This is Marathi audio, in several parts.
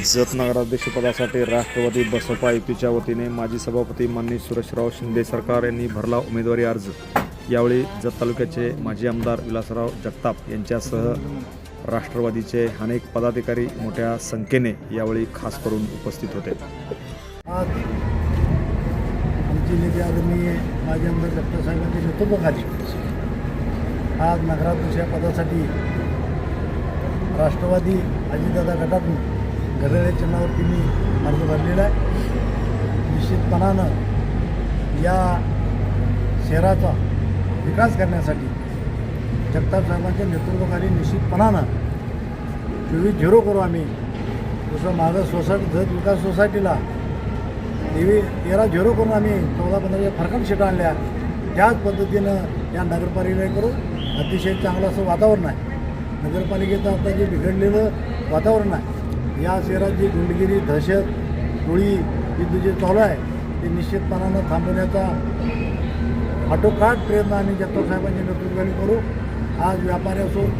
जत नगराध्यक्षपदासाठी राष्ट्रवादी बसपा युतीच्या वतीने माजी सभापती माननीय सुरेशराव शिंदे सरकार यांनी भरला उमेदवारी अर्ज. यावेळी जत तालुक्याचे माजी आमदार विलासराव जगताप यांच्यासह राष्ट्रवादीचे अनेक पदाधिकारी मोठ्या संख्येने यावेळी खास करून उपस्थित होते. आज आमचे नेते आदरणीय माजी आमदार डॉक्टर साहेबांच्या नेतृत्वाखाली आज नगराध्यक्ष या पदासाठी राष्ट्रवादी अजितदादा गटातून घड्याळ्या चिन्हावरती मी अर्ज भरलेला आहे. निश्चितपणानं या शहराचा विकास करण्यासाठी जगताप साहेबांच्या नेतृत्वाखाली निश्चितपणानं चोवीस झिरो करू आम्ही. जसं माझं सोसायटी धत विकास सोसायटीला तेवी तेरा झिरो करून आम्ही चौदा पंधराच्या फरकन शिटा आणल्या. त्याच पद्धतीनं या नगरपालिकेकडून करू. अतिशय चांगलं असं वातावरण आहे. नगरपालिकेचं आता जे बिघडलेलं वातावरण आहे या शहरात जी गुंडगिरी दहशत टोळी ही जे चालू आहे ते निश्चितपणानं थांबवण्याचा आटोकाट प्रयत्न आम्ही जगताप साहेबांच्या नेतृत्वाने करू. आज व्यापारी असोत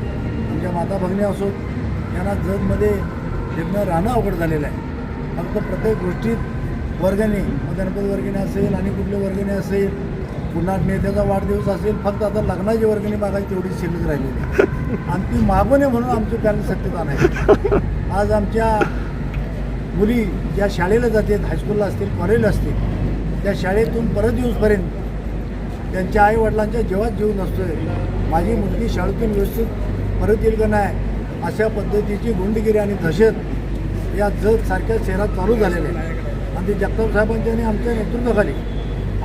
आमच्या माता भगिनी असोत यांना जगमध्ये फिरणं राहणं अवघड झालेलं आहे. फक्त प्रत्येक गोष्टीत वर्गणी मग गणपती वर्गणी असेल आणि कुठले वर्गणी असेल पुन्हा नेत्याचा वाढदिवस असेल फक्त आता लग्नाची वर्गणी मागायची तेवढी शिल्लक राहिलेली आणि ती मागून म्हणून आमचे पॅनल सत्तेत आणायचे. आज आमच्या मुली ज्या शाळेला जातात हायस्कूलला असतील कॉलेजला असतील त्या शाळेतून परत येऊसपर्यंत त्यांच्या आईवडिलांच्या जेवात जेव्हाच जीव नसतोय. माझी मुलगी शाळेतून व्यवस्थित परत येईल का नाही अशा पद्धतीची गुंडगिरी आणि दहशत या जगसारख्या शहरात चालू झालेल्या आहे. आणि ते जगताप साहेबांच्या आणि आमच्या नेतृत्वाखाली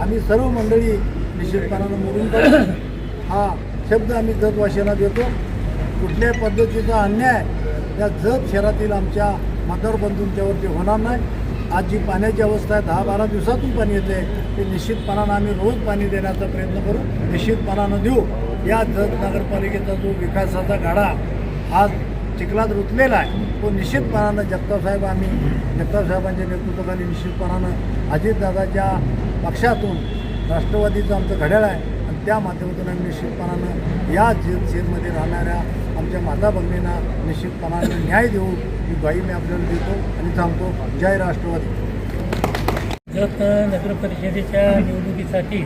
आम्ही सर्व मंडळी निश्चितपणानं मोडून काढू. हा शब्द आम्ही जतवासियांना देतो. कुठल्याही पद्धतीचा अन्याय या जत शहरातील आमच्या मतदार बंधूंच्यावरती होणार नाही. आज जी पाण्याची अवस्था आहे दहा बारा दिवसातून पाणी येते ते निश्चितपणानं आम्ही रोज पाणी देण्याचा प्रयत्न करू. निश्चितपणानं देऊ. या जत नगरपालिकेचा जो विकासाचा गाडा आज चिखलात रुतलेला आहे. तो निश्चितपणानं जगताप साहेब आम्ही जगताप साहेबांच्या नेतृत्वाखाली निश्चितपणानं अजितदादाच्या पक्षातून राष्ट्रवादीचं आमचं घड्याळ आहे. आणि त्या माध्यमातून आम्ही निश्चितपणानं या जत शहरमध्ये राहणाऱ्या आमच्या माता भगिनींना निश्चितपणानं न्याय देऊ ही ग्वाही मी आपल्याला देतो आणि थांबतो जय राष्ट्रवादी. जत नगर परिषदेच्या निवडणुकीसाठी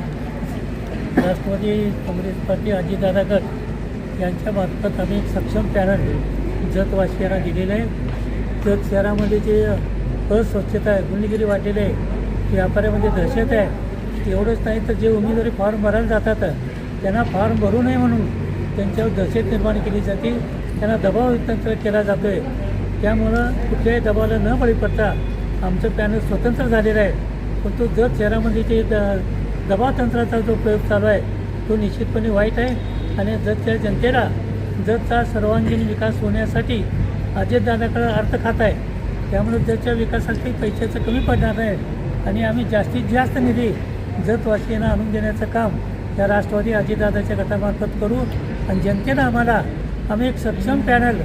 राष्ट्रवादी काँग्रेस पार्टी अजितदादा गट यांच्या मार्फत आम्ही सक्षम पॅनल जतवासियांना दिलेलं आहे. जत शहरामध्ये जे अस्वच्छता आहे गुंडगिरी वाढलेली आहे व्यापाऱ्यामध्ये दहशत आहे एवढंच नाही तर जे उमेदवारी फॉर्म भरायला जातात त्यांना फॉर्म भरू नये म्हणून त्यांच्यावर दहशत निर्माण केली जाते. त्यांना दबाव तंत्र केला जातो आहे त्यामुळं कुठल्याही दबावाला न बळी पडता आमचं पॅनल स्वतंत्र झालेलं आहे. पण तो जत शहरामध्ये जे द दबाव तंत्राचा जो प्रयोग चालू आहे तो निश्चितपणे वाईट आहे. आणि जतच्या जनतेला जतचा सर्वांगीण विकास होण्यासाठी अजितदादाकडे अर्थ खात आहे. त्यामुळे जतच्या विकासासाठी पैशाचं कमी पडणार नाही आणि आम्ही जास्तीत जास्त निधी जतवासियांना आणून देण्याचं काम या राष्ट्रवादी अजितदादाच्या गटामार्फत करू आणि जनतेनं आम्हाला आम्ही एक सक्षम पॅनल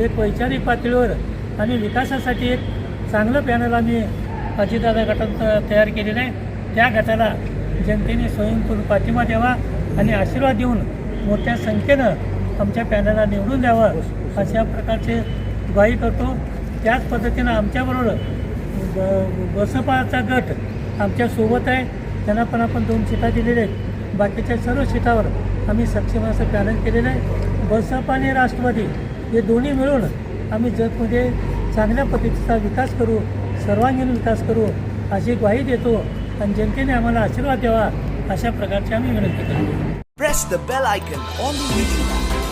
एक वैचारिक पातळीवर आणि विकासासाठी एक चांगलं पॅनल आम्ही अजितदादा गटात तयार केलेलं आहे. त्या गटाला जनतेने स्वयंपूर्ण पाठिंबा द्यावा आणि आशीर्वाद देऊन मोठ्या संख्येनं आमच्या पॅनलला निवडून द्यावं अशा प्रकारचे ग्वाही करतो. त्याच पद्धतीनं आमच्याबरोबर ब बसपाचा गट आमच्यासोबत आहे. त्यांना पण आपण दोन सीटा दिलेल्या आहेत. बाकीच्या सर्व सीटावर आम्ही सक्षम असं पॅनल केलेलं आहे. बसपा आणि राष्ट्रवादी हे दोन्ही मिळून आम्ही जगमध्ये चांगल्या पद्धतीचा विकास करू सर्वांगीण विकास करू अशी ग्वाही देतो. आणि जनतेने आम्हाला आशीर्वाद द्यावा अशा प्रकारची आम्ही विनंती करतो.